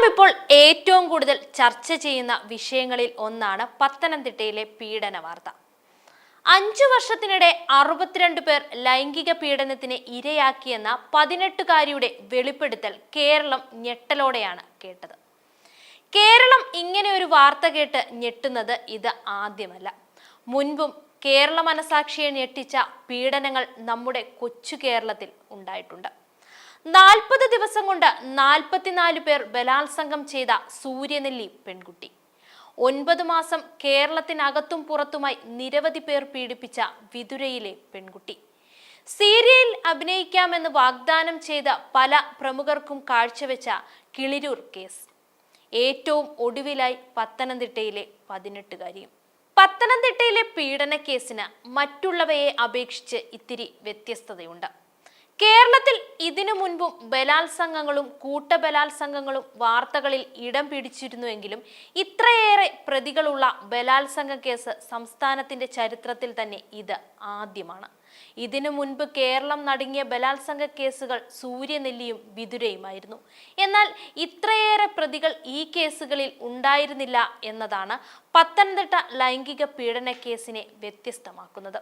കേരളം ഇപ്പോൾ ഏറ്റവും കൂടുതൽ ചർച്ച ചെയ്യുന്ന വിഷയങ്ങളിൽ ഒന്നാണ് പത്തനംതിട്ടയിലെ പീഡന വാർത്ത. അഞ്ചു വർഷത്തിനിടെ അറുപത്തിരണ്ട് പേർ ലൈംഗിക പീഡനത്തിന് ഇരയാക്കിയെന്ന പതിനെട്ടുകാരിയുടെ വെളിപ്പെടുത്തൽ കേരളം ഞെട്ടലോടെയാണ് കേട്ടത്. കേരളം ഇങ്ങനെ ഒരു വാർത്ത കേട്ട് ഞെട്ടുന്നത് ഇത് ആദ്യമല്ല. മുൻപും കേരള മനസാക്ഷിയെ ഞെട്ടിച്ച പീഡനങ്ങൾ നമ്മുടെ കൊച്ചു കേരളത്തിൽ ഉണ്ടായിട്ടുണ്ട്. നാൽപ്പത് ദിവസം കൊണ്ട് നാൽപ്പത്തിനാല് പേർ ബലാത്സംഗം ചെയ്ത സൂര്യനെല്ലി പെൺകുട്ടി. ഒൻപത് മാസം കേരളത്തിനകത്തും പുറത്തുമായി നിരവധി പേർ പീഡിപ്പിച്ച വിതുരയിലെ പെൺകുട്ടി. സീരിയലിൽ അഭിനയിക്കാമെന്ന് വാഗ്ദാനം ചെയ്ത പല പ്രമുഖർക്കും കാഴ്ചവെച്ച കിളിരൂർ കേസ്. ഏറ്റവും ഒടുവിലായി പത്തനംതിട്ടയിലെ പതിനെട്ടുകാരിയും. പത്തനംതിട്ടയിലെ പീഡന കേസിന് മറ്റുള്ളവയെ അപേക്ഷിച്ച് ഇത്തിരി വ്യത്യസ്തതയുണ്ട്. കേരളത്തിൽ ഇതിനു മുൻപും ബലാത്സംഗങ്ങളും കൂട്ടബലാത്സംഗങ്ങളും വാർത്തകളിൽ ഇടം പിടിച്ചിരുന്നുവെങ്കിലും ഇത്രയേറെ പ്രതികളുള്ള ബലാത്സംഗ കേസ് സംസ്ഥാനത്തിന്റെ ചരിത്രത്തിൽ തന്നെ ഇത് ആദ്യമാണ്. ഇതിനു മുൻപ് കേരളം നടുങ്ങിയ ബലാത്സംഗ കേസുകൾ സൂര്യനെല്ലിയും വിതുരയുമായിരുന്നു. എന്നാൽ ഇത്രയേറെ പ്രതികൾ ഈ കേസുകളിൽ ഉണ്ടായിരുന്നില്ല എന്നതാണ് പത്തനംതിട്ട ലൈംഗിക പീഡന കേസിനെ വ്യത്യസ്തമാക്കുന്നത്.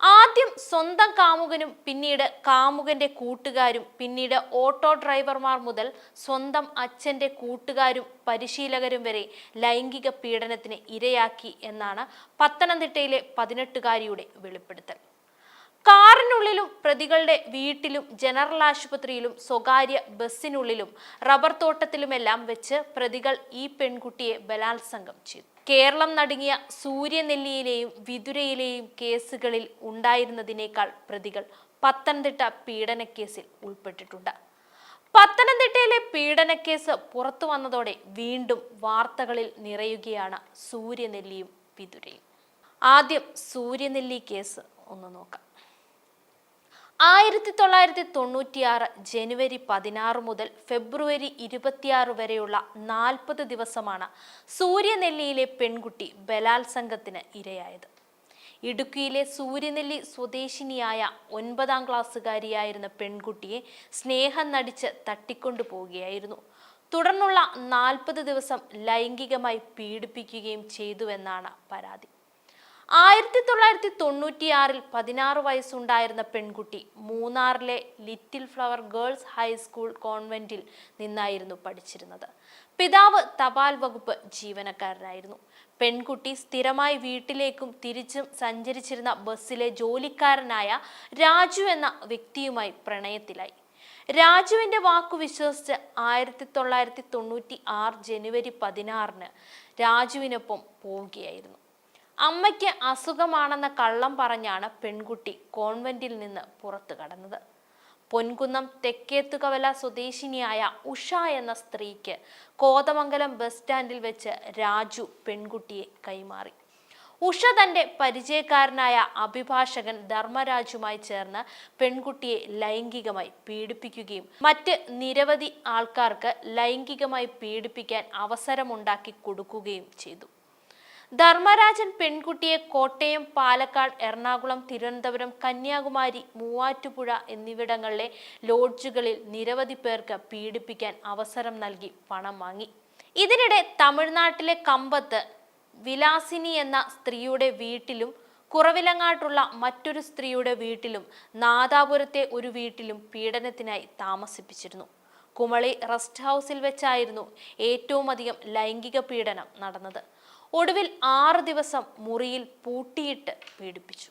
ആദ്യം സ്വന്തം കാമുകനും പിന്നീട് കാമുകന്റെ കൂട്ടുകാരും പിന്നീട് ഓട്ടോ ഡ്രൈവർമാർ മുതൽ സ്വന്തം അച്ഛന്റെ കൂട്ടുകാരും പരിശീലകരും വരെ ലൈംഗിക പീഡനത്തിന് ഇരയാക്കി എന്നാണ് പത്തനംതിട്ടയിലെ പതിനെട്ടുകാരിയുടെ വെളിപ്പെടുത്തൽ. കാറിനുള്ളിലും പ്രതികളുടെ വീട്ടിലും ജനറൽ ആശുപത്രിയിലും സ്വകാര്യ ബസ്സിനുള്ളിലും റബ്ബർ തോട്ടത്തിലുമെല്ലാം വെച്ച് പ്രതികൾ ഈ പെൺകുട്ടിയെ ബലാത്സംഗം ചെയ്തു. കേരളം നടുങ്ങിയ സൂര്യനെല്ലിയിലെയും വിതുരയിലെയും കേസുകളിൽ ഉണ്ടായിരുന്നതിനേക്കാൾ പ്രതികൾ പത്തനംതിട്ട പീഡനക്കേസിൽ ഉൾപ്പെട്ടിട്ടുണ്ട്. പത്തനംതിട്ടയിലെ പീഡനക്കേസ് പുറത്തു വന്നതോടെ വീണ്ടും വാർത്തകളിൽ നിറയുകയാണ് സൂര്യനെല്ലിയും വിതുരയും. ആദ്യം സൂര്യനെല്ലി കേസ് ഒന്ന് നോക്കാം. ആയിരത്തി തൊള്ളായിരത്തി തൊണ്ണൂറ്റിയാറ് ജനുവരി പതിനാറ് മുതൽ ഫെബ്രുവരി ഇരുപത്തിയാറ് വരെയുള്ള നാൽപ്പത് ദിവസമാണ് സൂര്യനെല്ലിയിലെ പെൺകുട്ടി ബലാത്സംഗത്തിന് ഇരയായത്. ഇടുക്കിയിലെ സൂര്യനെല്ലി സ്വദേശിനിയായ ഒൻപതാം ക്ലാസ്സുകാരിയായിരുന്ന പെൺകുട്ടിയെ സ്നേഹം നടിച്ച് തട്ടിക്കൊണ്ടു പോവുകയായിരുന്നു. തുടർന്നുള്ള നാൽപ്പത് ദിവസം ലൈംഗികമായി പീഡിപ്പിക്കുകയും ചെയ്തുവെന്നാണ് പരാതി. ആയിരത്തി തൊള്ളായിരത്തി തൊണ്ണൂറ്റിയാറിൽ പതിനാറ് വയസ്സുണ്ടായിരുന്ന പെൺകുട്ടി മൂന്നാറിലെ little flower girls high school കോൺവെന്റിൽ നിന്നായിരുന്നു പഠിച്ചിരുന്നത്. പിതാവ് തപാൽ വകുപ്പ് ജീവനക്കാരനായിരുന്നു. പെൺകുട്ടി സ്ഥിരമായി വീട്ടിലേക്കും തിരിച്ചും സഞ്ചരിച്ചിരുന്ന ബസ്സിലെ ജോലിക്കാരനായ രാജു എന്ന വ്യക്തിയുമായി പ്രണയത്തിലായി. രാജുവിന്റെ വാക്കു വിശ്വസിച്ച് ആയിരത്തി തൊള്ളായിരത്തി തൊണ്ണൂറ്റി ആറ് ജനുവരി പതിനാറിന് രാജുവിനൊപ്പം പോവുകയായിരുന്നു. അമ്മയ്ക്ക് അസുഖമാണെന്ന കള്ളം പറഞ്ഞാണ് പെൺകുട്ടി കോൺവെന്റിൽ നിന്ന് പുറത്തു കടന്നത്. പൊൻകുന്നം തെക്കേത്തുകവല സ്വദേശിനിയായ ഉഷ എന്ന സ്ത്രീക്ക് കോതമംഗലം ബസ് സ്റ്റാൻഡിൽ വെച്ച് രാജു പെൺകുട്ടിയെ കൈമാറി. ഉഷ തന്റെ പരിചയക്കാരനായ അഭിഭാഷകൻ ധർമ്മരാജുമായി ചേർന്ന് പെൺകുട്ടിയെ ലൈംഗികമായി പീഡിപ്പിക്കുകയും മറ്റ് നിരവധി ആൾക്കാർക്ക് ലൈംഗികമായി പീഡിപ്പിക്കാൻ അവസരമുണ്ടാക്കി കൊടുക്കുകയും ചെയ്തു. ധർമ്മരാജൻ പെൺകുട്ടിയെ കോട്ടയം പാലക്കാട് എറണാകുളം തിരുവനന്തപുരം കന്യാകുമാരി മൂവാറ്റുപുഴ എന്നിവിടങ്ങളിലെ ലോഡ്ജുകളിൽ നിരവധി പേർക്ക് പീഡിപ്പിക്കാൻ അവസരം നൽകി പണം വാങ്ങി. ഇതിനിടെ തമിഴ്നാട്ടിലെ കമ്പത്ത് വിലാസിനി എന്ന സ്ത്രീയുടെ വീട്ടിലും കുറവിലങ്ങാട്ടുള്ള മറ്റൊരു സ്ത്രീയുടെ വീട്ടിലും നാദാപുരത്തെ ഒരു വീട്ടിലും പീഡനത്തിനായി താമസിപ്പിച്ചിരുന്നു. കുമളി റെസ്റ്റ് ഹൗസിൽ വെച്ചായിരുന്നു ഏറ്റവും അധികം ലൈംഗിക പീഡനം നടന്നത്. ഒടുവിൽ ആറ് ദിവസം മുറിയിൽ പൂട്ടിയിട്ട് പീഡിപ്പിച്ചു.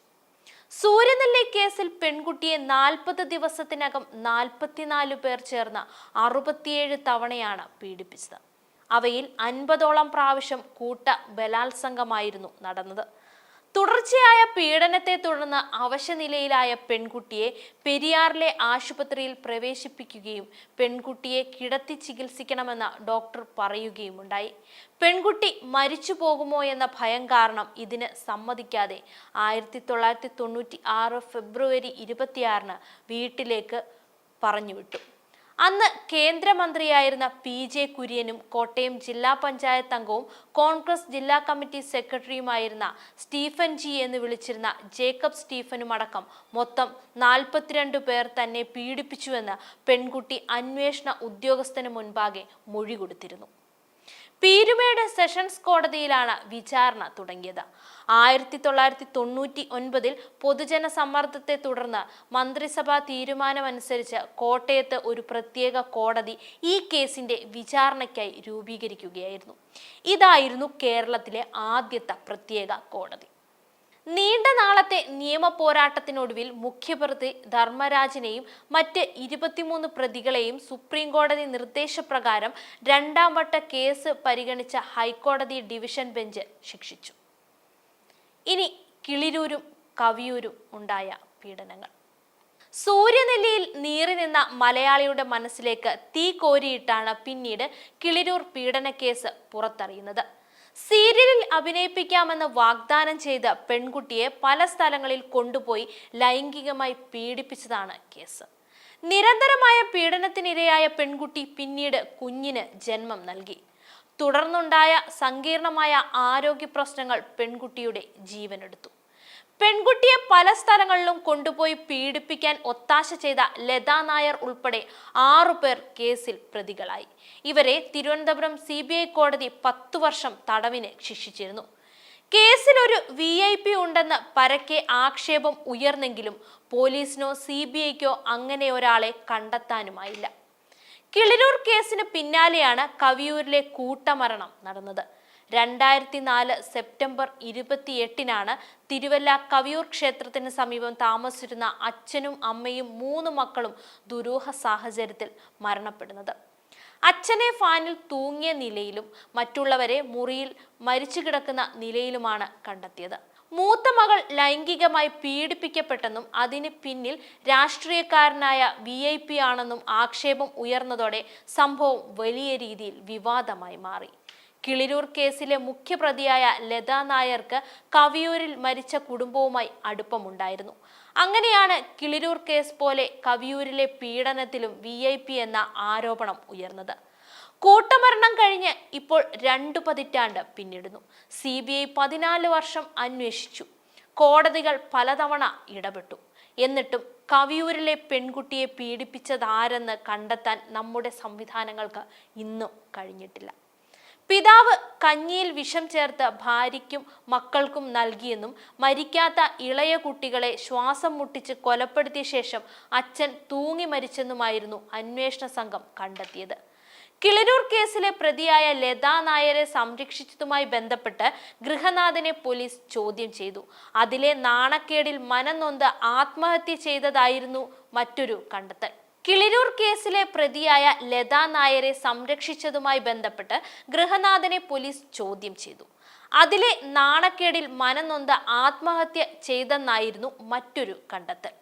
സൂര്യനെല്ലി കേസിൽ പെൺകുട്ടിയെ നാൽപ്പത് ദിവസത്തിനകം നാൽപ്പത്തിനാല് പേർ ചേർന്ന അറുപത്തിയേഴ് തവണയാണ് പീഡിപ്പിച്ചത്. അവയിൽ അൻപതോളം പ്രാവശ്യം കൂട്ട ബലാത്സംഗമായിരുന്നു നടന്നത്. തുടർച്ചയായ പീഡനത്തെ തുടർന്ന് അവശനിലയിലായ പെൺകുട്ടിയെ പെരിയാറിലെ ആശുപത്രിയിൽ പ്രവേശിപ്പിക്കുകയും പെൺകുട്ടിയെ കിടത്തി ചികിത്സിക്കണമെന്ന ഡോക്ടർ പറയുകയുമുണ്ടായി. പെൺകുട്ടി മരിച്ചു പോകുമോ എന്ന ഭയം കാരണം ഇതിന് സമ്മതിക്കാതെ ആയിരത്തി തൊള്ളായിരത്തി തൊണ്ണൂറ്റി ആറ് ഫെബ്രുവരി ഇരുപത്തിയാറിന് വീട്ടിലേക്ക് പറഞ്ഞുവിട്ടു. അന്ന് കേന്ദ്രമന്ത്രിയായിരുന്ന പി ജെ കുര്യനും കോട്ടയം ജില്ലാ പഞ്ചായത്ത് അംഗവും കോൺഗ്രസ് ജില്ലാ കമ്മിറ്റി സെക്രട്ടറിയുമായിരുന്ന സ്റ്റീഫൻ ജി എന്ന് വിളിച്ചിരുന്ന ജേക്കബ് സ്റ്റീഫനും അടക്കം മൊത്തം നാൽപ്പത്തിരണ്ട് പേർ തന്നെ പീഡിപ്പിച്ചുവെന്ന് പെൺകുട്ടി അന്വേഷണ ഉദ്യോഗസ്ഥന് മുൻപാകെ മൊഴി കൊടുത്തിരുന്നു. പീരുമേട് സെഷൻസ് കോടതിയിലാണ് വിചാരണ തുടങ്ങിയത്. ആയിരത്തി തൊള്ളായിരത്തി തൊണ്ണൂറ്റി ഒൻപതിൽ പൊതുജന സമ്മർദ്ദത്തെ തുടർന്ന് മന്ത്രിസഭാ തീരുമാനമനുസരിച്ച് കോട്ടയത്ത് ഒരു പ്രത്യേക കോടതി ഈ കേസിന്റെ വിചാരണയ്ക്കായി രൂപീകരിക്കുകയായിരുന്നു. ഇതായിരുന്നു കേരളത്തിലെ ആദ്യത്തെ പ്രത്യേക കോടതി. നീണ്ട നാളത്തെ നിയമ പോരാട്ടത്തിനൊടുവിൽ മുഖ്യപ്രതി ധർമ്മരാജിനെയും മറ്റ് ഇരുപത്തിമൂന്ന് പ്രതികളെയും സുപ്രീം കോടതി നിർദ്ദേശപ്രകാരം രണ്ടാം വട്ട കേസ് പരിഗണിച്ച ഹൈക്കോടതി ഡിവിഷൻ ബെഞ്ച് ശിക്ഷിച്ചു. ഇനി കിളിരൂരും കവിയൂരും ഉണ്ടായ പീഡനങ്ങൾ. സൂര്യനെല്ലിയിൽ നീറി നിന്ന മലയാളിയുടെ മനസ്സിലേക്ക് തീ കോരിയിട്ടാണ് പിന്നീട് കിളിരൂർ പീഡനക്കേസ് പുറത്തറിയുന്നത്. സീരിയലിൽ അഭിനയിപ്പിക്കാമെന്ന് വാഗ്ദാനം ചെയ്ത പെൺകുട്ടിയെ പല സ്ഥലങ്ങളിൽ കൊണ്ടുപോയി ലൈംഗികമായി പീഡിപ്പിച്ചതാണ് കേസ്. നിരന്തരമായ പീഡനത്തിനിരയായ പെൺകുട്ടി പിന്നീട് കുഞ്ഞിന് ജന്മം നൽകി. തുടർന്നുണ്ടായ സങ്കീർണമായ ആരോഗ്യ പ്രശ്നങ്ങൾ പെൺകുട്ടിയുടെ ജീവനെടുത്തു. പെൺകുട്ടിയെ പല സ്ഥലങ്ങളിലും കൊണ്ടുപോയി പീഡിപ്പിക്കാൻ ഒത്താശ ചെയ്ത ലതാ നായർ ഉൾപ്പെടെ ആറു പേർ കേസിൽ പ്രതികളായി. ഇവരെ തിരുവനന്തപുരം സി കോടതി പത്തു വർഷം തടവിന് ശിക്ഷിച്ചിരുന്നു. കേസിൽ ഒരു വി ഐ പി ഉണ്ടെന്ന് പരക്കെ ആക്ഷേപം ഉയർന്നെങ്കിലും പോലീസിനോ സി ബി ഐക്കോ അങ്ങനെ ഒരാളെ കണ്ടെത്താനുമായില്ല. കിളിരൂർ കേസിന് പിന്നാലെയാണ് കവിയൂരിലെ കൂട്ടമരണം നടന്നത്. രണ്ടായിരത്തി നാല് സെപ്റ്റംബർ ഇരുപത്തിയെട്ടിനാണ് തിരുവല്ല കവിയൂർ ക്ഷേത്രത്തിന് സമീപം താമസിച്ചിരുന്ന അച്ഛനും അമ്മയും മൂന്ന് മക്കളും ദുരൂഹ സാഹചര്യത്തിൽ മരണപ്പെടുന്നത്. അച്ഛനെ ഫാനിൽ തൂങ്ങിയ നിലയിലും മറ്റുള്ളവരെ മുറിയിൽ മരിച്ചു കിടക്കുന്ന നിലയിലുമാണ് കണ്ടെത്തിയത്. മൂത്ത മകൾ ലൈംഗികമായി പീഡിപ്പിക്കപ്പെട്ടെന്നും അതിന് പിന്നിൽ രാഷ്ട്രീയക്കാരനായ വി ഐ പി ആണെന്നും ആക്ഷേപം ഉയർന്നതോടെ സംഭവം വലിയ രീതിയിൽ വിവാദമായി മാറി. കിളിരൂർ കേസിലെ മുഖ്യപ്രതിയായ ലതാ നായർക്ക് കവിയൂരിൽ മരിച്ച കുടുംബവുമായി അടുപ്പമുണ്ടായിരുന്നു. അങ്ങനെയാണ് കിളിരൂർ കേസ് പോലെ കവിയൂരിലെ പീഡനത്തിലും വി എന്ന ആരോപണം ഉയർന്നത്. കൂട്ടമരണം കഴിഞ്ഞ് ഇപ്പോൾ രണ്ടു പതിറ്റാണ്ട് പിന്നിടുന്നു. സി ബി ഐ പതിനാല് വർഷം അന്വേഷിച്ചു. കോടതികൾ പലതവണ ഇടപെട്ടു. എന്നിട്ടും കവിയൂരിലെ പെൺകുട്ടിയെ പീഡിപ്പിച്ചതാരെന്ന് കണ്ടെത്താൻ നമ്മുടെ സംവിധാനങ്ങൾക്ക് ഇന്നും കഴിഞ്ഞിട്ടില്ല. പിതാവ് കഞ്ഞിയിൽ വിഷം ചേർത്ത് ഭാര്യയ്ക്കും മക്കൾക്കും നൽകിയെന്നും മരിക്കാത്ത ഇളയ കുട്ടികളെ ശ്വാസം മുട്ടിച്ച് കൊലപ്പെടുത്തിയ ശേഷം അച്ഛൻ തൂങ്ങി മരിച്ചെന്നുമായിരുന്നു അന്വേഷണ സംഘം കണ്ടെത്തിയത്. കിളിരൂർ കേസിലെ പ്രതിയായ ലതാ നായരെ സംരക്ഷിച്ചതുമായി ബന്ധപ്പെട്ട് ഗൃഹനാഥനെ പോലീസ് ചോദ്യം ചെയ്തു. അതിലെ നാണക്കേടിൽ മനംനൊന്ത് ആത്മഹത്യ ചെയ്തതായിരുന്നു മറ്റൊരു കണ്ടെത്തൽ. കിളിരൂർ കേസിലെ പ്രതിയായ ലതാ നായരെ സംരക്ഷിച്ചതുമായി ബന്ധപ്പെട്ട് ഗൃഹനാഥനെ പോലീസ് ചോദ്യം ചെയ്തു. അതിലെ നാണക്കേടിൽ മനനൊന്ത ആത്മഹത്യ ചെയ്തെന്നായിരുന്നു മറ്റൊരു കണ്ടെത്തൽ.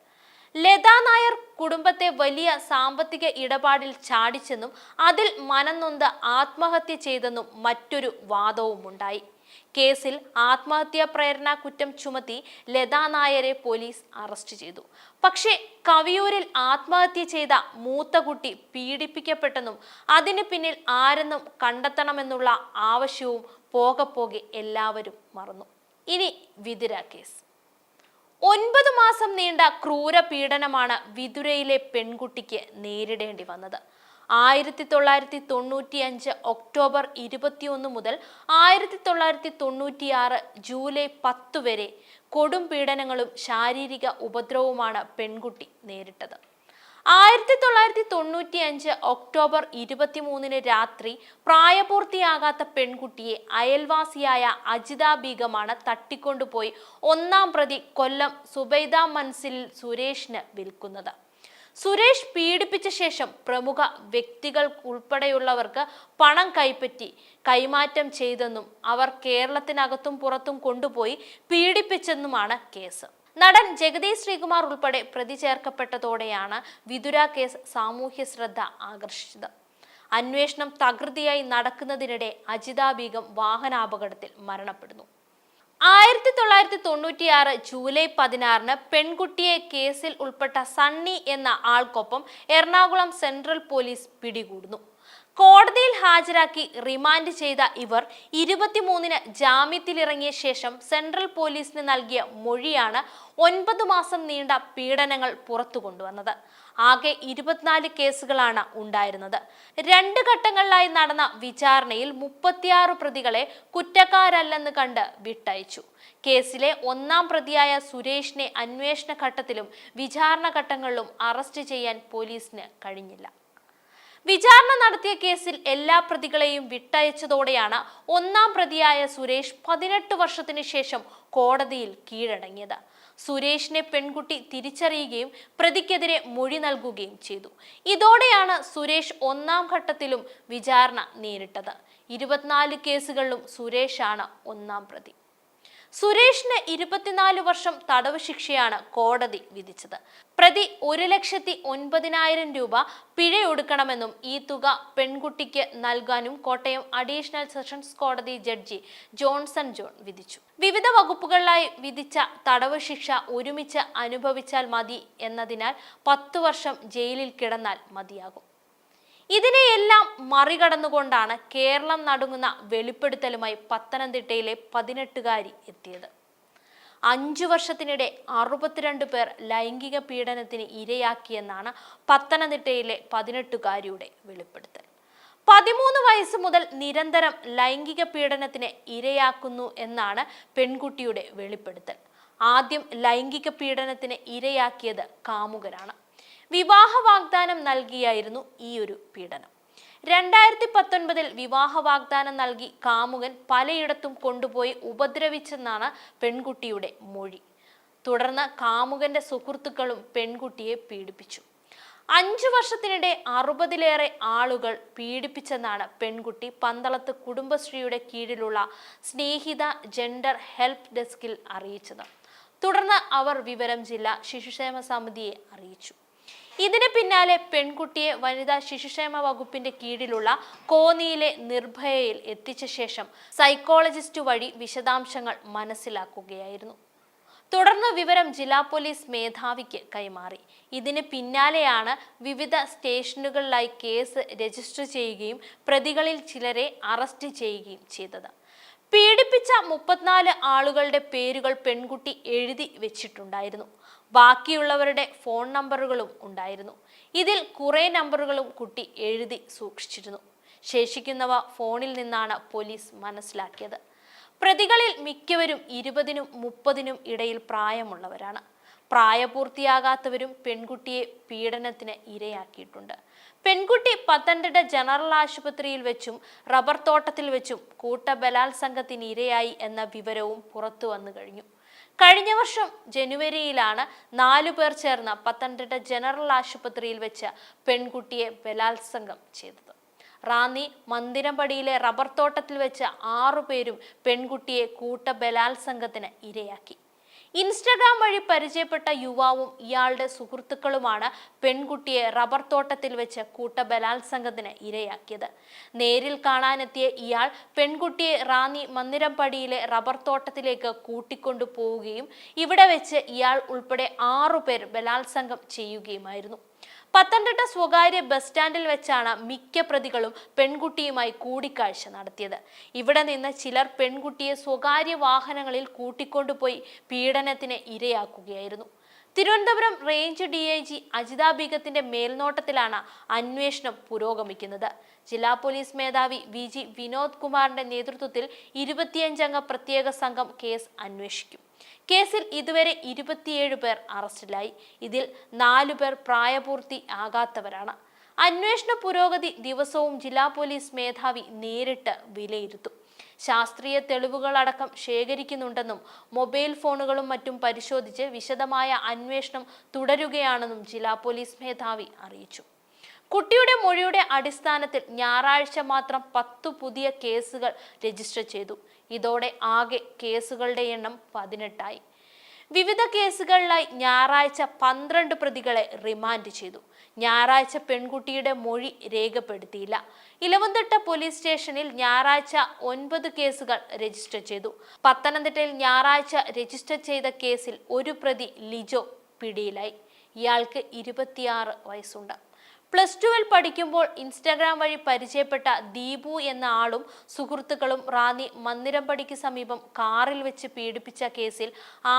ലതാ നായർ കുടുംബത്തെ വലിയ സാമ്പത്തിക ഇടപാടിൽ ചാടിച്ചെന്നും അതിൽ മനനൊന്ത് ആത്മഹത്യ ചെയ്തെന്നും മറ്റൊരു വാദവുമുണ്ടായി. കേസിൽ ആത്മഹത്യാ പ്രേരണ കുറ്റം ചുമത്തി ലതാ നായരെ പോലീസ് അറസ്റ്റ് ചെയ്തു. പക്ഷേ കവിയൂരിൽ ആത്മഹത്യ ചെയ്ത മൂത്ത കുട്ടി പീഡിപ്പിക്കപ്പെട്ടെന്നും അതിന് പിന്നിൽ ആരെന്നും കണ്ടെത്തണമെന്നുള്ള ആവശ്യവും പോകെ പോകെ എല്ലാവരും മറന്നു. ഇനി വിതുര കേസ്. ഒൻപത് മാസം നീണ്ട ക്രൂര പീഡനമാണ് വിതുരയിലെ പെൺകുട്ടിക്ക് നേരിടേണ്ടി വന്നത്. ആയിരത്തി തൊള്ളായിരത്തി തൊണ്ണൂറ്റി അഞ്ച് ഒക്ടോബർ ഇരുപത്തിയൊന്ന് മുതൽ ആയിരത്തി തൊള്ളായിരത്തി തൊണ്ണൂറ്റിയാറ് ജൂലൈ പത്ത് വരെ കൊടും പീഡനങ്ങളും ശാരീരിക ഉപദ്രവവുമാണ് പെൺകുട്ടി നേരിട്ടത്. ആയിരത്തി തൊള്ളായിരത്തി തൊണ്ണൂറ്റി അഞ്ച് ഒക്ടോബർ ഇരുപത്തിമൂന്നിന് രാത്രി പ്രായപൂർത്തിയാകാത്ത പെൺകുട്ടിയെ അയൽവാസിയായ അജിത ബീഗമാണ് തട്ടിക്കൊണ്ടുപോയി ഒന്നാം പ്രതി കൊല്ലം സുബൈദ മൻസിൽ സുരേഷിന് വിൽക്കുന്നത്. സുരേഷ് പീഡിപ്പിച്ച ശേഷം പ്രമുഖ വ്യക്തികൾ ഉൾപ്പെടെയുള്ളവർക്ക് പണം കൈപ്പറ്റി കൈമാറ്റം ചെയ്തെന്നും അവർ കേരളത്തിനകത്തും പുറത്തും കൊണ്ടുപോയി പീഡിപ്പിച്ചെന്നുമാണ് കേസ്. നടൻ ജഗദീഷ് ശ്രീകുമാർ ഉൾപ്പെടെ പ്രതി ചേർക്കപ്പെട്ടതോടെയാണ് വിതുര കേസ് സാമൂഹ്യ ശ്രദ്ധ ആകർഷിച്ചത്. അന്വേഷണം തകൃതിയായി നടക്കുന്നതിനിടെ അജിത ബീഗം വാഹനാപകടത്തിൽ മരണപ്പെടുന്നു. ആയിരത്തി തൊള്ളായിരത്തി തൊണ്ണൂറ്റിയാറ് ജൂലൈ പതിനാറിന് പെൺകുട്ടിയെ കേസിൽ ഉൾപ്പെട്ട സണ്ണി എന്ന ആൾക്കൊപ്പം എറണാകുളം സെൻട്രൽ പോലീസ് പിടികൂടുന്നു. കോടതിയിൽ ഹാജരാക്കി റിമാൻഡ് ചെയ്ത ഇവർ ഇരുപത്തിമൂന്നിന് ജാമ്യത്തിലിറങ്ങിയ ശേഷം സെൻട്രൽ പോലീസിന് നൽകിയ മൊഴിയാണ് ഒൻപത് മാസം നീണ്ട പീഡനങ്ങൾ പുറത്തു കൊണ്ടുവന്നത് ആകെ ഇരുപത്തിനാല് കേസുകളാണ് ഉണ്ടായിരുന്നത്. രണ്ട് ഘട്ടങ്ങളിലായി നടന്ന വിചാരണയിൽ മുപ്പത്തിയാറ് പ്രതികളെ കുറ്റക്കാരല്ലെന്ന് കണ്ട് വിട്ടയച്ചു. കേസിലെ ഒന്നാം പ്രതിയായ സുരേഷിനെ അന്വേഷണ ഘട്ടത്തിലും വിചാരണ ഘട്ടങ്ങളിലും അറസ്റ്റ് ചെയ്യാൻ പോലീസിന് കഴിഞ്ഞില്ല. വിചാരണ നടത്തിയ കേസിൽ എല്ലാ പ്രതികളെയും വിട്ടയച്ചതോടെയാണ് ഒന്നാം പ്രതിയായ സുരേഷ് പതിനെട്ട് വർഷത്തിനു ശേഷം കോടതിയിൽ കീഴടങ്ങിയത്. സുരേഷിനെ പെൺകുട്ടി തിരിച്ചറിയുകയും പ്രതിക്കെതിരെ മൊഴി നൽകുകയും ചെയ്തു. ഇതോടെയാണ് സുരേഷ് ഒന്നാം ഘട്ടത്തിലും വിചാരണ നേരിട്ടത്. ഇരുപത്തിനാല് കേസുകളിലും സുരേഷാണ് ഒന്നാം പ്രതി. സുരേഷിന് ഇരുപത്തിനാല് വർഷം തടവ് ശിക്ഷയാണ് കോടതി വിധിച്ചത്. പ്രതി ഒരു ലക്ഷത്തി ഒൻപതിനായിരം രൂപ പിഴയൊടുക്കണമെന്നും ഈ തുക പെൺകുട്ടിക്ക് നൽകാനും കോട്ടയം അഡീഷണൽ സെഷൻസ് കോടതി ജഡ്ജി ജോൺസൺ ജോൺ വിധിച്ചു. വിവിധ വകുപ്പുകളിലായി വിധിച്ച തടവ് ശിക്ഷ ഒരുമിച്ച് അനുഭവിച്ചാൽ മതി എന്നതിനാൽ പത്തു വർഷം ജയിലിൽ കിടന്നാൽ മതിയാകും. ഇതിനെയെല്ലാം മറികടന്നുകൊണ്ടാണ് കേരളം നടുങ്ങുന്ന വെളിപ്പെടുത്തലുമായി പത്തനംതിട്ടയിലെ പതിനെട്ടുകാരി എത്തിയത്. അഞ്ചു വർഷത്തിനിടെ അറുപത്തിരണ്ട് പേർ ലൈംഗിക പീഡനത്തിന് ഇരയാക്കിയെന്നാണ് പത്തനംതിട്ടയിലെ പതിനെട്ടുകാരിയുടെ വെളിപ്പെടുത്തൽ. പതിമൂന്ന് വയസ്സ് മുതൽ നിരന്തരം ലൈംഗിക പീഡനത്തിന് ഇരയാക്കുന്നു എന്നാണ് പെൺകുട്ടിയുടെ വെളിപ്പെടുത്തൽ. ആദ്യം ലൈംഗിക പീഡനത്തിന് ഇരയാക്കിയത് കാമുകരാണ്. വിവാഹ വാഗ്ദാനം നൽകിയായിരുന്നു ഈ ഒരു പീഡനം. രണ്ടായിരത്തി പത്തൊൻപതിൽ വിവാഹ വാഗ്ദാനം നൽകി കാമുകൻ പലയിടത്തും കൊണ്ടുപോയി ഉപദ്രവിച്ചെന്നാണ് പെൺകുട്ടിയുടെ മൊഴി. തുടർന്ന് കാമുകന്റെ സുഹൃത്തുക്കളും പെൺകുട്ടിയെ പീഡിപ്പിച്ചു. അഞ്ചു വർഷത്തിനിടെ അറുപതിലേറെ ആളുകൾ പീഡിപ്പിച്ചെന്നാണ് പെൺകുട്ടി പന്തളത്ത് കുടുംബശ്രീയുടെ കീഴിലുള്ള സ്നേഹിത ജെൻഡർ ഹെൽപ്പ് ഡെസ്കിൽ അറിയിച്ചത്. തുടർന്ന് അവർ വിവരം ജില്ലാ ശിശുക്ഷേമ സമിതിയെ അറിയിച്ചു. ഇതിന് പിന്നാലെ പെൺകുട്ടിയെ വനിതാ ശിശുക്ഷേമ വകുപ്പിന്റെ കീഴിലുള്ള കോന്നിയിലെ നിർഭയയിൽ എത്തിച്ച ശേഷം സൈക്കോളജിസ്റ്റ് വഴി വിശദാംശങ്ങൾ മനസ്സിലാക്കുകയായിരുന്നു. തുടർന്ന് വിവരം ജില്ലാ പോലീസ് മേധാവിക്ക് കൈമാറി. ഇതിന് പിന്നാലെയാണ് വിവിധ സ്റ്റേഷനുകളിലായി കേസ് രജിസ്റ്റർ ചെയ്യുകയും പ്രതികളിൽ ചിലരെ അറസ്റ്റ് ചെയ്യുകയും ചെയ്തത്. പീഡിപ്പിച്ച മുപ്പത്തിനാല് ആളുകളുടെ പേരുകൾ പെൺകുട്ടി എഴുതി വെച്ചിട്ടുണ്ടായിരുന്നു. ബാക്കിയുള്ളവരുടെ ഫോൺ നമ്പറുകളും ഉണ്ടായിരുന്നു. ഇതിൽ കുറേ നമ്പറുകളും കുട്ടി എഴുതി സൂക്ഷിച്ചിരുന്നു. ശേഷിക്കുന്നവ ഫോണിൽ നിന്നാണ് പോലീസ് മനസ്സിലാക്കിയത്. പ്രതികളിൽ മിക്കവരും ഇരുപതിനും മുപ്പതിനും ഇടയിൽ പ്രായമുള്ളവരാണ്. പ്രായപൂർത്തിയാകാത്തവരും പെൺകുട്ടിയെ പീഡനത്തിന് ഇരയാക്കിയിട്ടുണ്ട്. പെൺകുട്ടി പത്തനംതിട്ട ജനറൽ ആശുപത്രിയിൽ വെച്ചും റബ്ബർ തോട്ടത്തിൽ വെച്ചും കൂട്ട ബലാത്സംഗത്തിന് ഇരയായി എന്ന വിവരവും പുറത്തു വന്നു കഴിഞ്ഞു. കഴിഞ്ഞ വർഷം ജനുവരിയിലാണ് നാലു പേർ ചേർന്ന് പത്തനംതിട്ട ജനറൽ ആശുപത്രിയിൽ വെച്ച് പെൺകുട്ടിയെ ബലാത്സംഗം ചെയ്തത്. റാന്നി മന്ദിരമ്പടിയിലെ റബ്ബർ തോട്ടത്തിൽ വെച്ച് ആറുപേരും പെൺകുട്ടിയെ കൂട്ട ബലാത്സംഗത്തിന് ഇരയാക്കി. ഇൻസ്റ്റഗ്രാം വഴി പരിചയപ്പെട്ട യുവാവും ഇയാളുടെ സുഹൃത്തുക്കളുമാണ് പെൺകുട്ടിയെ റബ്ബർ തോട്ടത്തിൽ വെച്ച് കൂട്ട ബലാത്സംഗത്തിന് ഇരയാക്കിയത്. നേരിൽ കാണാനെത്തിയ ഇയാൾ പെൺകുട്ടിയെ റാന്നി മന്ദിരംപടിയിലെ റബ്ബർ തോട്ടത്തിലേക്ക് കൂട്ടിക്കൊണ്ടു പോവുകയും ഇവിടെ വെച്ച് ഇയാൾ ഉൾപ്പെടെ ആറുപേർ ബലാത്സംഗം ചെയ്യുകയുമായിരുന്നു. പത്തനംതിട്ട സ്വകാര്യ ബസ് സ്റ്റാൻഡിൽ വെച്ചാണ് മിക്ക പ്രതികളും പെൺകുട്ടിയുമായി കൂടിക്കാഴ്ച നടത്തിയത്. ഇവിടെ നിന്ന് ചിലർ പെൺകുട്ടിയെ സ്വകാര്യ വാഹനങ്ങളിൽ കൂട്ടിക്കൊണ്ടുപോയി പീഡനത്തിന് ഇരയാക്കുകയായിരുന്നു. Thiruvananthapuram range D I G Ajitha ബീഗത്തിന്റെ മേൽനോട്ടത്തിലാണ് അന്വേഷണം പുരോഗമിക്കുന്നത്. ജില്ലാ പോലീസ് മേധാവി വി ജി വിനോദ് കുമാറിന്റെ നേതൃത്വത്തിൽ ഇരുപത്തിയഞ്ചംഗ പ്രത്യേക സംഘം കേസ് അന്വേഷിക്കും. കേസിൽ ഇതുവരെ ഇരുപത്തിയേഴ് പേർ അറസ്റ്റിലായി. ഇതിൽ നാലു പേർ പ്രായപൂർത്തി ആകാത്തവരാണ്. അന്വേഷണ പുരോഗതി ദിവസവും ജില്ലാ പോലീസ് മേധാവി നേരിട്ട് വിലയിരുത്തും. ശാസ്ത്രീയ തെളിവുകളടക്കം ശേഖരിക്കുന്നുണ്ടെന്നും മൊബൈൽ ഫോണുകളും മറ്റും പരിശോധിച്ച് വിശദമായ അന്വേഷണം തുടരുകയാണെന്നും ജില്ലാ പോലീസ് മേധാവി അറിയിച്ചു. കുട്ടിയുടെ മൊഴിയുടെ അടിസ്ഥാനത്തിൽ ഞായറാഴ്ച മാത്രം പത്തു പുതിയ കേസുകൾ രജിസ്റ്റർ ചെയ്തു. ഇതോടെ ആകെ കേസുകളുടെ എണ്ണം പതിനെട്ടായി. വിവിധ കേസുകളിലായി ഞായറാഴ്ച പന്ത്രണ്ട് പ്രതികളെ റിമാൻഡ് ചെയ്തു. ഞായറാഴ്ച പെൺകുട്ടിയുടെ മൊഴി രേഖപ്പെടുത്തിയില്ല. ഇലവന്തിട്ട പോലീസ് സ്റ്റേഷനിൽ ഞായറാഴ്ച ഒൻപത് കേസുകൾ രജിസ്റ്റർ ചെയ്തു. പത്തനംതിട്ടയിൽ ഞായറാഴ്ച രജിസ്റ്റർ ചെയ്ത കേസിൽ ഒരു പ്രതി ലിജോ പിടിയിലായി. ഇയാൾക്ക് ഇരുപത്തിയാറ് വയസ്സുണ്ട്. പ്ലസ് ടുവിൽ പഠിക്കുമ്പോൾ ഇൻസ്റ്റാഗ്രാം വഴി പരിചയപ്പെട്ട ദീപു എന്ന ആളും സുഹൃത്തുക്കളും റാന്നി മന്ദിരമ്പടിക്ക് സമീപം കാറിൽ വെച്ച് പീഡിപ്പിച്ച കേസിൽ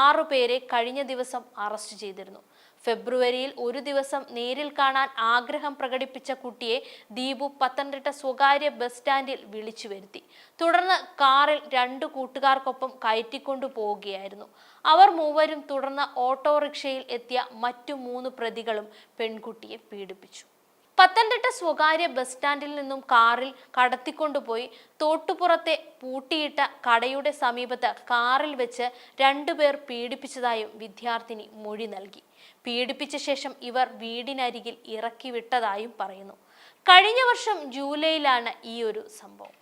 ആറുപേരെ കഴിഞ്ഞ ദിവസം അറസ്റ്റ് ചെയ്തിരുന്നു. ഫെബ്രുവരിയിൽ ഒരു ദിവസം നേരിൽ കാണാൻ ആഗ്രഹം പ്രകടിപ്പിച്ച കുട്ടിയെ ദീപു പത്തനംതിട്ട സ്വകാര്യ ബസ് സ്റ്റാൻഡിൽ വിളിച്ചു വരുത്തി. തുടർന്ന് കാറിൽ രണ്ട് കൂട്ടുകാർക്കൊപ്പം കയറ്റിക്കൊണ്ടു പോവുകയായിരുന്നു. അവർ മൂവരും തുടർന്ന് ഓട്ടോറിക്ഷയിൽ എത്തിയ മറ്റു മൂന്ന് പ്രതികളും പെൺകുട്ടിയെ പീഡിപ്പിച്ചു. പത്തനംതിട്ട സ്വകാര്യ ബസ് സ്റ്റാൻഡിൽ നിന്നും കാറിൽ കടത്തിക്കൊണ്ടുപോയി തോട്ടുപുറത്തെ പൂട്ടിയിട്ട കടയുടെ സമീപത്ത് കാറിൽ വെച്ച് രണ്ടുപേർ പീഡിപ്പിച്ചതായും വിദ്യാർത്ഥിനി മൊഴി നൽകി. പീഡിപ്പിച്ച ശേഷം ഇവർ വീടിനരികിൽ ഇറക്കി വിട്ടതായും പറയുന്നു. കഴിഞ്ഞ വർഷം ജൂലൈയിലാണ് ഈ ഒരു സംഭവം.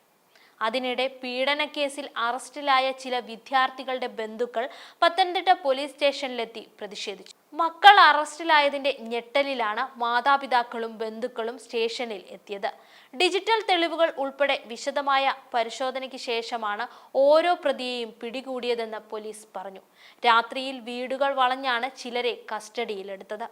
അതിനിടെ പീഡനക്കേസിൽ അറസ്റ്റിലായ ചില വിദ്യാർത്ഥികളുടെ ബന്ധുക്കൾ പത്തനംതിട്ട പോലീസ് സ്റ്റേഷനിലെത്തി പ്രതിഷേധിച്ചു. മക്കൾ അറസ്റ്റിലായതിന്റെ ഞെട്ടലിലാണ് മാതാപിതാക്കളും ബന്ധുക്കളും സ്റ്റേഷനിൽ എത്തിയത്. ഡിജിറ്റൽ തെളിവുകൾ ഉൾപ്പെടെ വിശദമായ പരിശോധനയ്ക്ക് ശേഷമാണ് ഓരോ പ്രതിയെയും പിടികൂടിയതെന്ന് പോലീസ് പറഞ്ഞു. രാത്രിയിൽ വീടുകൾ വളഞ്ഞാണ് ചിലരെ കസ്റ്റഡിയിലെടുത്തത്.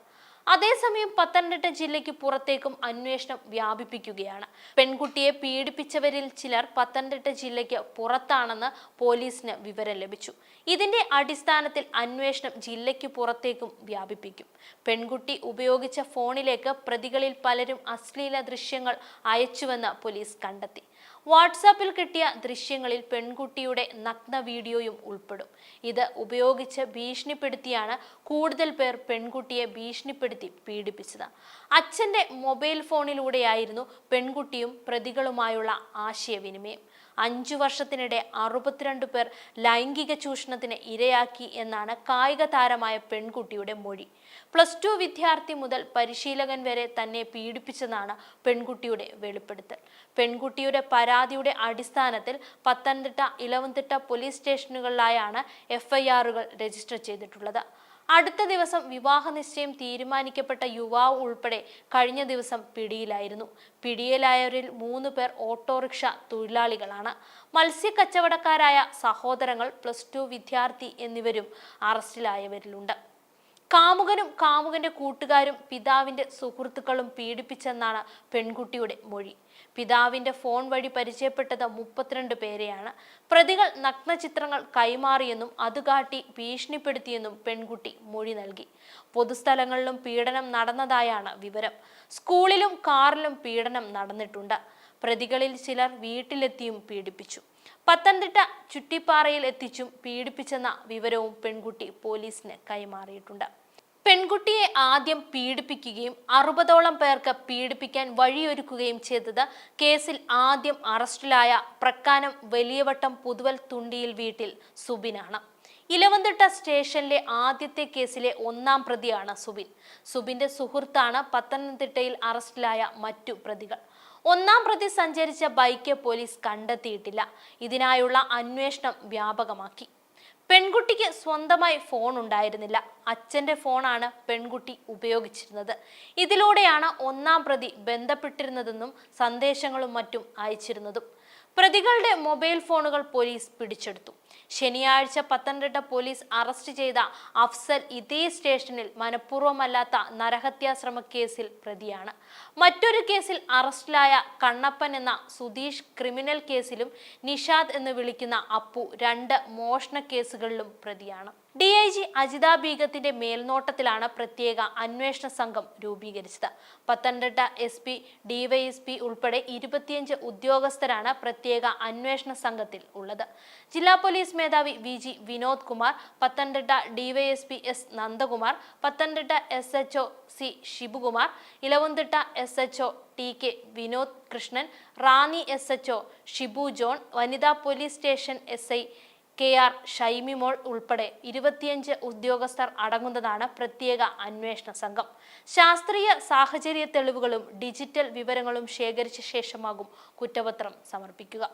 അതേസമയം പത്തനംതിട്ട ജില്ലയ്ക്ക് പുറത്തേക്കും അന്വേഷണം വ്യാപിപ്പിക്കുകയാണ്. പെൺകുട്ടിയെ പീഡിപ്പിച്ചവരിൽ ചിലർ പത്തനംതിട്ട ജില്ലയ്ക്ക് പുറത്താണെന്ന് പോലീസിന് വിവരം ലഭിച്ചു. ഇതിന്റെ അടിസ്ഥാനത്തിൽ അന്വേഷണം ജില്ലയ്ക്ക് പുറത്തേക്കും വ്യാപിപ്പിക്കും. പെൺകുട്ടി ഉപയോഗിച്ച ഫോണിലേക്ക് പ്രതികളിൽ പലരും അശ്ലീല ദൃശ്യങ്ങൾ അയച്ചുവെന്ന് പോലീസ് കണ്ടെത്തി. വാട്സാപ്പിൽ കിട്ടിയ ദൃശ്യങ്ങളിൽ പെൺകുട്ടിയുടെ നഗ്ന വീഡിയോയും ഉൾപ്പെടും. ഇത് ഉപയോഗിച്ച് ഭീഷണിപ്പെടുത്തിയാണ് കൂടുതൽ പേർ പെൺകുട്ടിയെ ഭീഷണിപ്പെടുത്തി പീഡിപ്പിച്ചത്. അച്ഛന്റെ മൊബൈൽ ഫോണിലൂടെയായിരുന്നു പെൺകുട്ടിയും പ്രതികളുമായുള്ള ആശയവിനിമയം. അഞ്ചു വർഷത്തിനിടെ അറുപത്തിരണ്ട് പേർ ലൈംഗിക ചൂഷണത്തിന് ഇരയാക്കി എന്നാണ് കായിക താരമായ പെൺകുട്ടിയുടെ മൊഴി. പ്ലസ് ടു വിദ്യാർത്ഥി മുതൽ പരിശീലകൻ വരെ തന്നെ പീഡിപ്പിച്ചെന്നാണ് പെൺകുട്ടിയുടെ വെളിപ്പെടുത്തൽ. പെൺകുട്ടിയുടെ പരാതിയുടെ അടിസ്ഥാനത്തിൽ പത്തനംതിട്ട ഇലവൻതിട്ട പോലീസ് സ്റ്റേഷനുകളിലായാണ് എഫ്ഐആറുകൾ രജിസ്റ്റർ ചെയ്തിട്ടുള്ളത്. അടുത്ത ദിവസം വിവാഹ നിശ്ചയം തീരുമാനിക്കപ്പെട്ട യുവാവ് ഉൾപ്പെടെ കഴിഞ്ഞ ദിവസം പിടിയിലായിരുന്നു. പിടിയിലായവരിൽ മൂന്ന് പേർ ഓട്ടോറിക്ഷ തൊഴിലാളികളാണ്. മത്സ്യക്കച്ചവടക്കാരായ സഹോദരങ്ങൾ പ്ലസ് ടു വിദ്യാർത്ഥി എന്നിവരും അറസ്റ്റിലായവരിലുണ്ട്. കാമുകനും കാമുകന്റെ കൂട്ടുകാരും പിതാവിന്റെ സുഹൃത്തുക്കളും പീഡിപ്പിച്ചെന്നാണ് പെൺകുട്ടിയുടെ മൊഴി. പിതാവിന്റെ ഫോൺ വഴി പരിചയപ്പെട്ടത് മുപ്പത്തിരണ്ട് പേരെയാണ്. പ്രതികൾ നഗ്നചിത്രങ്ങൾ കൈമാറിയെന്നും അത് കാട്ടി ഭീഷണിപ്പെടുത്തിയെന്നും പെൺകുട്ടി മൊഴി നൽകി. പൊതുസ്ഥലങ്ങളിലും പീഡനം നടന്നതായാണ് വിവരം. സ്കൂളിലും കാറിലും പീഡനം നടന്നിട്ടുണ്ട്. പ്രതികളിൽ ചിലർ വീട്ടിലെത്തിയും പീഡിപ്പിച്ചു. പത്തനംതിട്ട ചുറ്റിപ്പാറയിൽ എത്തിച്ചും പീഡിപ്പിച്ചെന്ന വിവരവും പെൺകുട്ടി പോലീസിന് കൈമാറിയിട്ടുണ്ട്. പെൺകുട്ടിയെ ആദ്യം പീഡിപ്പിക്കുകയും അറുപതോളം പേർക്ക് പീഡിപ്പിക്കാൻ വഴിയൊരുക്കുകയും ചെയ്തത് കേസിൽ ആദ്യം അറസ്റ്റിലായ പ്രക്കാനം വലിയവട്ടം പുതുവൽ തുണ്ടിയിൽ വീട്ടിൽ സുബിനാണ്. ഇലവന്തിട്ട സ്റ്റേഷനിലെ ആദ്യത്തെ കേസിലെ ഒന്നാം പ്രതിയാണ് സുബിൻ. സുബിന്റെ സുഹൃത്താണ് പത്തനംതിട്ടയിൽ അറസ്റ്റിലായ മറ്റു പ്രതികൾ. ഒന്നാം പ്രതി സഞ്ചരിച്ച ബൈക്ക് പോലീസ് കണ്ടെത്തിയിട്ടില്ല. ഇതിനായുള്ള അന്വേഷണം വ്യാപകമാക്കി. പെൺകുട്ടിക്ക് സ്വന്തമായി ഫോൺ ഉണ്ടായിരുന്നില്ല. അച്ഛന്റെ ഫോണാണ് പെൺകുട്ടി ഉപയോഗിച്ചിരുന്നത്. ഇതിലൂടെയാണ് ഒന്നാം പ്രതി ബന്ധപ്പെട്ടിരുന്നതെന്നും സന്ദേശങ്ങളും മറ്റും അയച്ചിരുന്നതും. പ്രതികളുടെ മൊബൈൽ ഫോണുകൾ പോലീസ് പിടിച്ചെടുത്തു. ശനിയാഴ്ച പത്തനംതിട്ട പോലീസ് അറസ്റ്റ് ചെയ്ത അഫ്സൽ ഇതേ സ്റ്റേഷനിൽ മനഃപൂർവമല്ലാത്ത നരഹത്യാശ്രമ കേസിൽ പ്രതിയാണ്. മറ്റൊരു കേസിൽ അറസ്റ്റിലായ കണ്ണപ്പൻ എന്ന സുധീഷ് ക്രിമിനൽ കേസിലും നിഷാദ് എന്ന് വിളിക്കുന്ന അപ്പു രണ്ട് മോഷണ കേസുകളിലും പ്രതിയാണ്. ഡി ഐ ജി അജിത ബീഗത്തിന്റെ മേൽനോട്ടത്തിലാണ് പ്രത്യേക അന്വേഷണ സംഘം രൂപീകരിച്ചത്. പത്തനംതിട്ട എസ് പി ഡിവൈഎസ്പി ഉൾപ്പെടെ ഇരുപത്തിയഞ്ച് ഉദ്യോഗസ്ഥരാണ് പ്രത്യേക അന്വേഷണ സംഘത്തിൽ ഉള്ളത്. ജില്ലാ പോലീസ് മേധാവി V G Vinod Kumar Pathanamthitta DYSP S Nandakumar Pathanamthitta S HO C Shibukumar Elavanthitta S HO T K Vinod Krishnan Ranni S HO Shibu John വനിതാ police station S I K R Shymimol ഉൾപ്പെടെ ഇരുപത്തിയഞ്ച് ഉദ്യോഗസ്ഥർ അടങ്ങുന്നതാണ് പ്രത്യേക അന്വേഷണ സംഘം. ശാസ്ത്രീയ സാഹചര്യ തെളിവുകളും ഡിജിറ്റൽ വിവരങ്ങളും ശേഖരിച്ച ശേഷമാകും കുറ്റപത്രം സമർപ്പിക്കുക.